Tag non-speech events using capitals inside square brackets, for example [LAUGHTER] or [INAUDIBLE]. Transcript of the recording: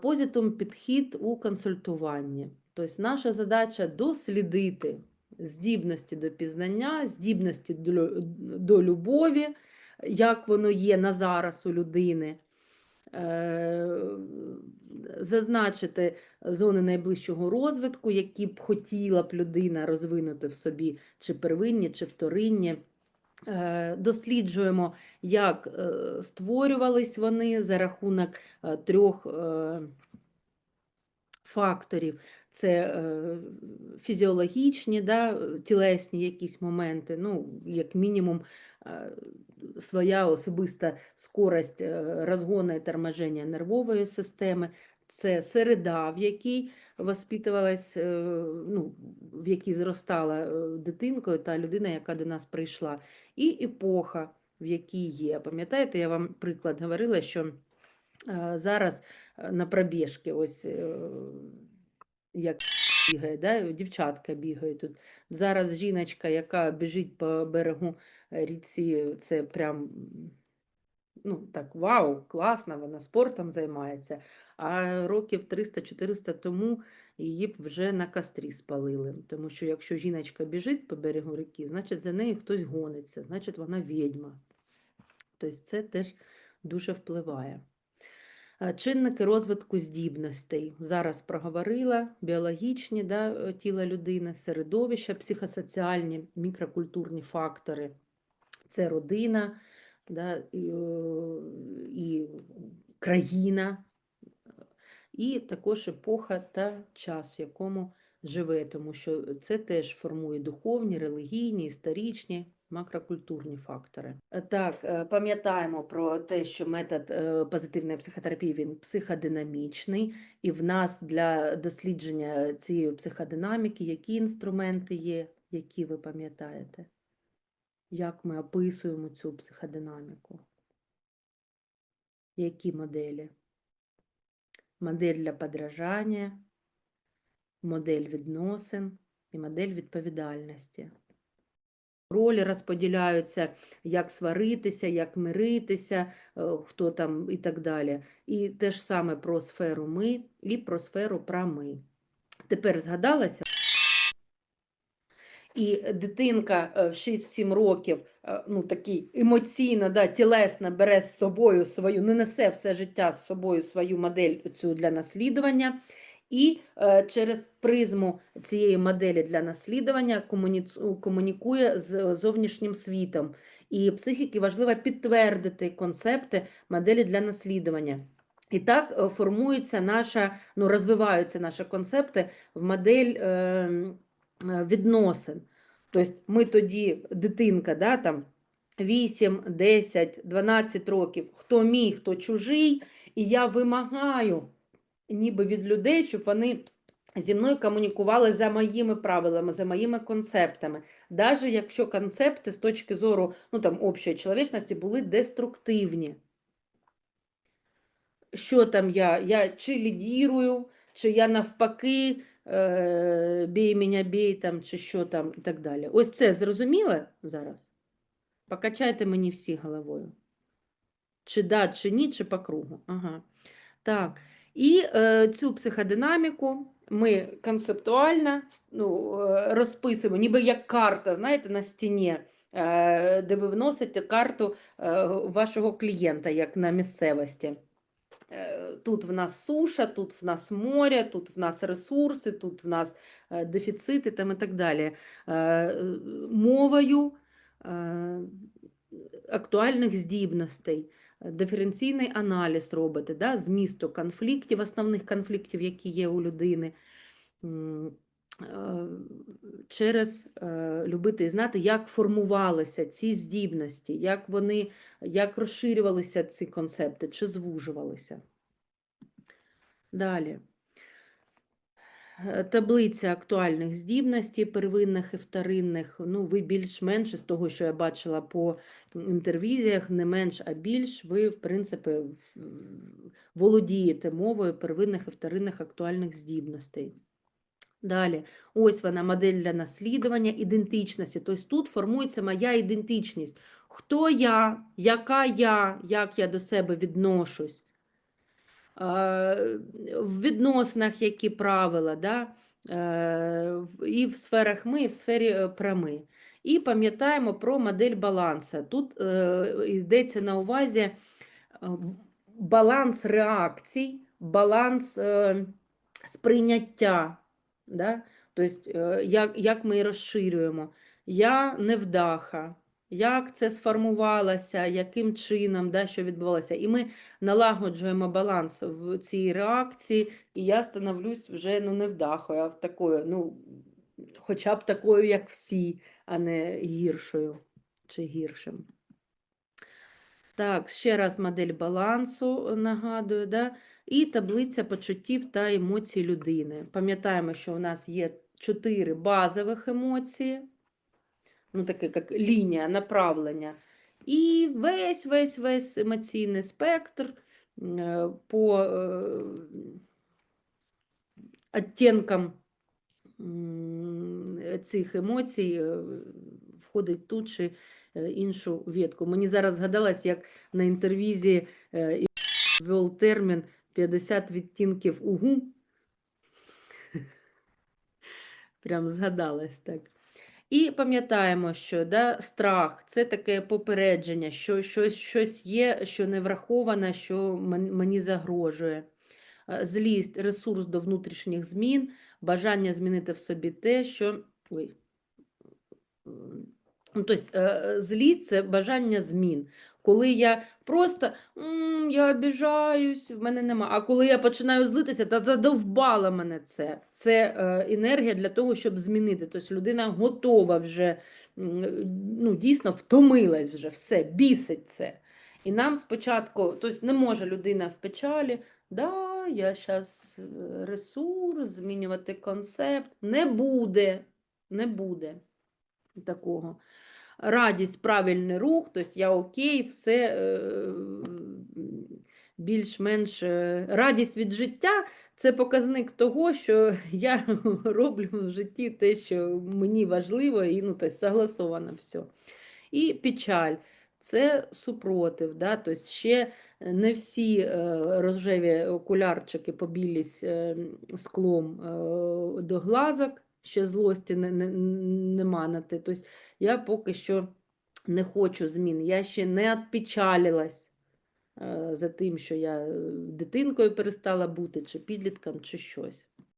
Позитум підхід у консультуванні. Тобто наша задача дослідити здібності до пізнання, здібності до, любові, як воно є на зараз у людини. Е, Зазначити зони найближчого розвитку, які б хотіла б людина розвинути в собі, чи первинні, чи вторинні. Е, Досліджуємо, як е, створювались вони за рахунок е, трьох факторів. Це фізіологічні, да, тілесні якісь моменти, ну, як мінімум, своя особиста скорость розгону і торможення нервової системи, це середа, в якій воспитувалась, е, ну, в якій зростала е, дитинкою та людина, яка до нас прийшла, і епоха, в якій є. Пам'ятаєте, я вам приклад говорила, що е, зараз на пробіжки, ось як бігає, да? дівчатка бігають тут. Зараз жіночка, яка біжить по берегу річці, це прям ну, так, вау, класно, вона спортом займається. А років 300-400 тому її б вже на кострі спалили. Тому що якщо жіночка біжить по берегу ріки, значить за нею хтось гониться, значить вона відьма. Тобто це теж дуже впливає. Е, Чинники розвитку здібностей. Зараз проговорила біологічні да, е, тіла людини, середовища, психосоціальні, мікрокультурні фактори. Це родина да, і, і країна, і також епоха та час, в якому живе, тому що це теж формує духовні, релігійні, історичні, макрокультурні фактори. Так, е, пам'ятаємо про те, що метод е, позитивної психотерапії він психодинамічний, і в нас для дослідження цієї психодинаміки які інструменти є, які ви пам'ятаєте? Як ми описуємо цю психодинаміку? Які моделі? Модель для подражання, модель відносин і модель відповідальності. Ролі розподіляються, як сваритися, як миритися, е, хто там і так далі. І те ж саме про сферу ми і про сферу прами. Тепер згадалася. І дитинка е, в 6-7 років, е, ну такий емоційно, да, тілесно бере з собою свою, не несе все життя з собою свою модель цю для наслідування. І е, через призму цієї моделі для наслідування комунікує з зовнішнім світом. І психіки важливо підтвердити концепти моделі для наслідування. І так формується наша, ну, розвиваються наші концепти в модель е, е, відносин. Тобто ми тоді, дитинка, да, там 8, 10, 12 років, хто мій, хто чужий, і я вимагаю ніби від людей, щоб вони зі мною комунікували за моїми правилами, за моїми концептами. Навіть якщо концепти з точки зору ну, там, общої чоловічності були деструктивні. Що там я? Я чи лідірую, чи я навпаки бій мене бій, там, чи що там і так далі. Ось це зрозуміло зараз? Покачайте мені всі головою. Чи да, чи ні, чи по кругу. Ага. Так. І е, цю психодинаміку ми концептуально ну, е, розписуємо, ніби як карта, знаєте, на стіні, е, де ви вносите карту е, вашого клієнта, як на місцевості. Тут в нас суша, тут в нас море, тут в нас ресурси, тут в нас е, дефіцити там і так далі. Е, е, Мовою актуальних здібностей, диференційний аналіз робите, да, змісту конфліктів, основних конфліктів, які є у людини. Через любити і знати, як формувалися ці здібності, як вони, як розширювалися ці концепти, чи звужувалися. Далі. Е, Таблиця актуальних здібностей, первинних і вторинних. Ну, ви більш-менш з того, що я бачила по інтервізіях, не менш, а більш, ви, в принципі, володієте мовою первинних і вторинних актуальних здібностей. Далі, ось вона модель для наслідування ідентичності. Тобто тут формується моя ідентичність. Хто я, яка я, як я до себе відношусь. Е, в відносинах які правила, да? е, і в сферах ми, і в сфері е, про ми. І пам'ятаємо про модель балансу. Тут йдеться на увазі баланс реакцій, баланс сприйняття. Да? Тобто, як, як ми розширюємо. Я невдаха, як це сформувалося, яким чином, да, що відбувалося. І ми налагоджуємо баланс в цій реакції, і я становлюсь вже ну, невдахою, а в такою, ну, хоча б такою, як всі, а не гіршою чи гіршим. Так, ще раз модель балансу нагадую, да? і таблиця почуттів та емоцій людини. Пам'ятаємо, що у нас є чотири базових емоції, ну, таке як лінія направлення, і весь весь весь емоційний спектр е, по е, оттінкам цих емоцій е, входить ту чи іншу ветку. Мені зараз згадалось, як на інтервізі ввел термін 50 відтінків угу. [LAUGHS] Прям згадалось так. І пам'ятаємо, що да, страх це таке попередження, що щось, щось є, що не враховано, що мені загрожує. Злість, ресурс до внутрішніх змін, бажання змінити в собі те, що. Ой. Тобто, злість це бажання змін. Коли я просто «М, я обіжаюсь, в мене нема. А коли я починаю злитися, та задовбала мене це. Це е, енергія для того, щоб змінити. Тобто людина готова вже, ну, дійсно втомилась вже, все, бісить це. І нам спочатку, тобто не може людина в печалі, да, я зараз ресурс, змінювати концепт. Не буде, не буде такого. Радість, правильний рух, тобто я окей, все е, більш-менш е, радість від життя це показник того, що [LAUGHS] я роблю в житті те, що мені важливо, і ну, тобто, согласовано все. І печаль це супротив. Да? Тобто ще не всі е, рожеві окулярчики побілись е, склом до глазок, ще злості не, не, нема на те. Тобто я поки що не хочу змін. Я ще не відпечалилась е, за тим, що я е, дитинкою перестала бути, чи підлітком, чи щось.